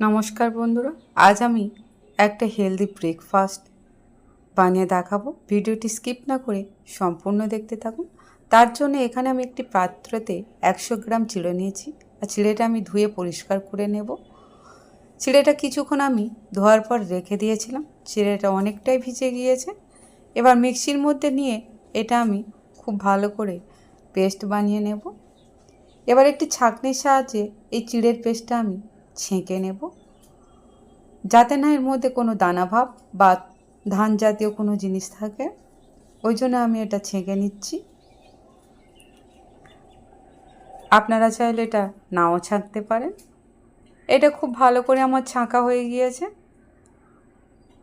নমস্কার বন্ধুরা, আজ আমি একটা হেলদি ব্রেকফাস্ট বানিয়ে দেখাবো। ভিডিওটি স্কিপ না করে সম্পূর্ণ দেখতে থাকুন। তার জন্য এখানে আমি একটি পাত্রতে একশো গ্রাম চিড়ে নিয়েছি। আর চিড়েটা আমি ধুয়ে পরিষ্কার করে নেব। চিড়েটা কিছুক্ষণ আমি ধোয়ার পর রেখে দিয়েছিলাম। চিড়েটা অনেকটাই ভিজে গিয়েছে। এবার মিক্সির মধ্যে নিয়ে এটা আমি খুব ভালো করে পেস্ট বানিয়ে নেব। এবার একটি ছাঁকনির সাহায্যে এই চিড়ের পেস্টটা আমি ছেঁকে নেব। যাতে না এর মধ্যে কোনো দানা ভাব বা ধান জাতীয় কোনো জিনিস থাকে, ওই জন্য আমি এটা ছেঁকে নিচ্ছি। আপনারা চাইলে এটা নাও ছাঁকতে পারেন। এটা খুব ভালো করে আমার ছাঁকা হয়ে গিয়েছে।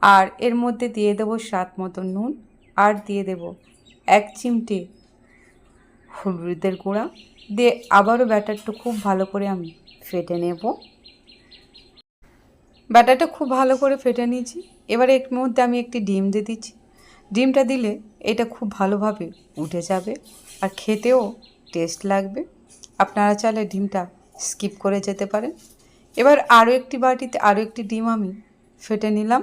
আর এর মধ্যে দিয়ে দেব স্বাদ মতো নুন আর দিয়ে দেব এক চিমটে হলুদের গুঁড়া। দিয়ে আবারও ব্যাটারটা খুব ভালো করে আমি ফেটে নেব। ব্যাটারটা খুব ভালো করে ফেটে নিয়েছি। এবারে এর মধ্যে আমি একটি ডিম দিয়ে দিচ্ছি। ডিমটা দিলে এটা খুব ভালোভাবে উঠে যাবে আর খেতেও টেস্ট লাগবে। আপনারা চাইলে ডিমটা স্কিপ করে যেতে পারেন। এবার আরও একটি বাটিতে আরও একটি ডিম আমি ফেটে নিলাম।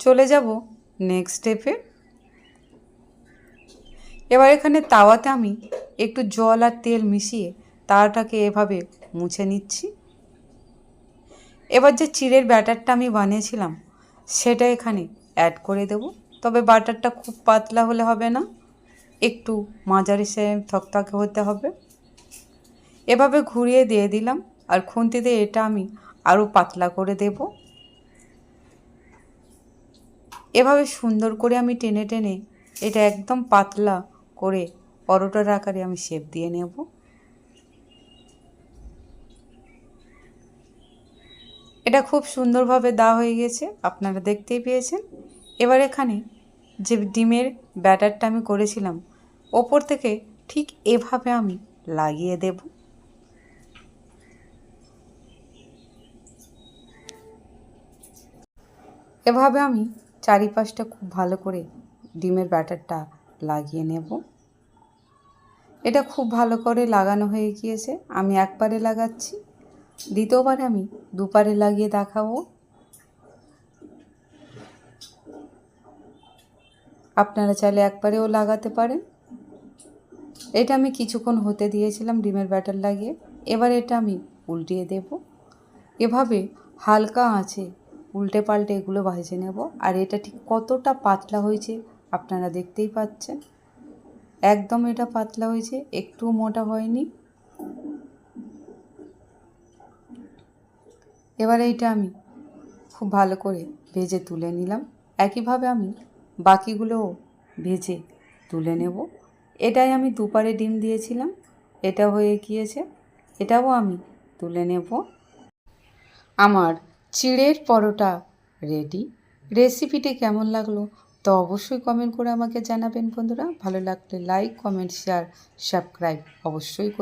চলে যাব নেক্সট স্টেপে এবার এখানে তাওয়াতে আমি একটু জল আর তেল মিশিয়ে তাওয়াটাকে এভাবে মুছে নিচ্ছি। এবার যে চিড়ের ব্যাটারটা আমি বানিয়েছিলাম, সেটা এখানে অ্যাড করে দেব। তবে বাটারটা খুব পাতলা হলে হবে না, একটু মাঝারি সে থকথকে হতে হবে। এভাবে ঘুরিয়ে দিয়ে দিলাম, আর খুন্তিতে এটা আমি আরও পাতলা করে দেব। এভাবে সুন্দর করে আমি টেনে টেনে এটা একদম পাতলা করে পরোটার আকারে আমি শেপ দিয়ে নেব। এটা খুব সুন্দরভাবে দেওয়া হয়ে গেছে, আপনারা দেখতেই পেয়েছেন। এবার এখানে যে ডিমের ব্যাটারটা আমি করেছিলাম, ওপর থেকে ঠিক এভাবে আমি লাগিয়ে দেব। এভাবে আমি চারিপাশটা খুব ভালো করে ডিমের ব্যাটারটা লাগিয়ে নেব। এটা খুব ভালো করে লাগানো হয়ে গিয়েছে, আমি একবারে লাগাচ্ছি। দ্বিতীয়বারে আমি দুপারে লাগিয়ে দেখাবো। আপনারা চাইলে একবারেও লাগাতে পারেন। এটা আমি কিছুক্ষণ হতে দিয়েছিলাম ডিমের ব্যাটার লাগিয়ে। এবার এটা আমি উল্টিয়ে দেব। এভাবে হালকা আছে উল্টে পাল্টে এগুলো ভাজে নেব। আর এটা ঠিক কতটা পাতলা হয়েছে আপনারা দেখতেই পাচ্ছেন। একদম এটা পাতলা হয়েছে, একটু মোটা হয়নি। এবারে এইটা আমি খুব ভালো করে ভেজে তুলে নিলাম। একইভাবে আমি বাকিগুলোও ভেজে তুলে নেব। এটাই আমি দুপারে ডিম দিয়েছিলাম। এটা হয়ে গিয়েছে। এটাও আমি তুলে নেব। আমার চিড়ের পরোটা রেডি। রেসিপিটি কেমন লাগল তো অবশ্যই কমেন্ট করে আমাকে জানাবেন বন্ধুরা। ভালো লাগলে লাইক, কমেন্ট, শেয়ার, সাবস্ক্রাইব অবশ্যই করবেন।